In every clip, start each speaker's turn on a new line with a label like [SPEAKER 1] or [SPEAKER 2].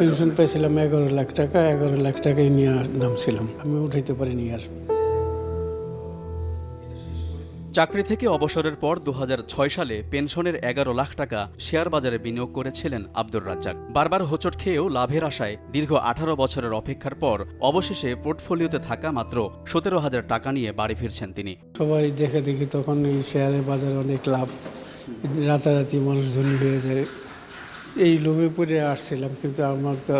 [SPEAKER 1] Pension পেয়েছিলাম এগারো লাখ টাকা এগারো লাখ টাকাই নিয়ে নামছিলাম। আমি উঠাইতে পারিনি আর।
[SPEAKER 2] চাকরি থেকে অবসরের পর দু হাজার ছয় সালে পেনশনের এগারো লাখ টাকা শেয়ার বাজারে বিনিয়োগ করেছিলেন আব্দুর রাজ্জাক। বারবার হোঁচট খেয়েও লাভের আশায় দীর্ঘ আঠারো বছরের অপেক্ষার পর অবশেষে পোর্টফোলিওতে থাকা মাত্র সতেরো হাজার টাকা নিয়ে বাড়ি ফিরছেন তিনি।
[SPEAKER 1] সবাই দেখে দেখি তখন এই শেয়ারের বাজারে অনেক লাভ। রাতারাতি মানুষ ধনী হয়ে যায়। এই লোভে পড়ে আসছিলাম, কিন্তু আমার তো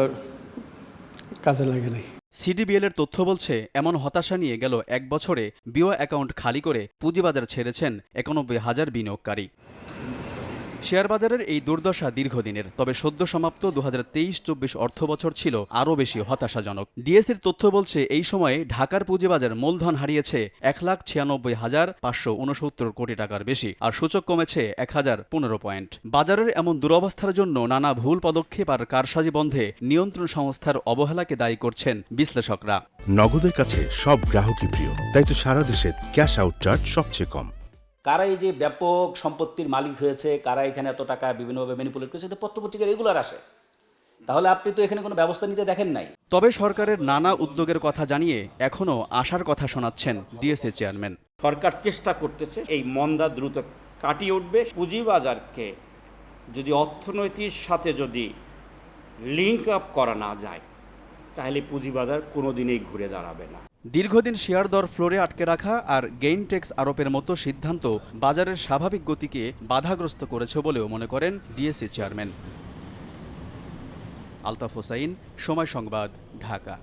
[SPEAKER 1] কাজে লাগে নাই।
[SPEAKER 2] সিডিবিএল এর তথ্য বলছে, এমন হতাশা নিয়ে গেল এক বছরে বিও অ্যাকাউন্ট খালি করে পুঁজিবাজার ছেড়েছেন একানব্বই হাজার বিনিয়োগকারী। শেয়ার বাজারের এই দুর্দশা দীর্ঘদিনের, তবে সদ্য সমাপ্ত দু হাজার তেইশ চব্বিশ অর্থ বছর ছিল আরও বেশি হতাশাজনক। ডিএসির তথ্য বলছে, এই সময়ে ঢাকার পুঁজিবাজার মূলধন হারিয়েছে এক লাখ ছিয়ানব্বই হাজার পাঁচশো উনসত্তর কোটি টাকার বেশি, আর সূচক কমেছে এক হাজার পনেরো পয়েন্ট। বাজারের এমন দুরবস্থার জন্য নানা ভুল পদক্ষেপ আর কারসাজি বন্ধে নিয়ন্ত্রণ সংস্থার অবহেলাকে দায়ী করছেন বিশ্লেষকরা।
[SPEAKER 3] নগদের কাছে সব গ্রাহকই প্রিয়, তাই তো সারা দেশে ক্যাশ আউট চার্জ সবচেয়ে কম।
[SPEAKER 4] কারা এই যে ব্যাপক সম্পত্তির মালিক হয়েছে কারা এখানে এত টাকা বিভিন্নভাবে ম্যানিপুলেট করেছে এটা পত্রপত্রিকা রেগুলার আসে। তাহলে আপনি তো এখানে কোনো ব্যবস্থা নিতে দেখেন নাই।
[SPEAKER 2] তবে সরকারের নানা উদ্যোগের কথা জানিয়ে এখনও আশার কথা শোনাচ্ছেন ডিএসএ চেয়ারম্যান।
[SPEAKER 5] সরকার চেষ্টা করতেছে এই মন্দা দ্রুত কাটিয়ে উঠবে। পুঁজিবাজারকে যদি অর্থনৈতিক সাথে যদি লিঙ্ক আপ করা না যায় তাহলে পুঁজিবাজার কোনোদিনই ঘুরে দাঁড়াবে না।
[SPEAKER 2] দীর্ঘদিন শেয়ার দর ফ্লোরে আটকে রাখা আর গেইন ট্যাক্স আরোপের মতো সিদ্ধান্ত বাজারের স্বাভাবিক গতিকে বাধাগ্রস্ত করেছে বলেও মনে করেন ডিএসসি চেয়ারম্যান। আলতাফ হোসাইন, সময় সংবাদ, ঢাকা।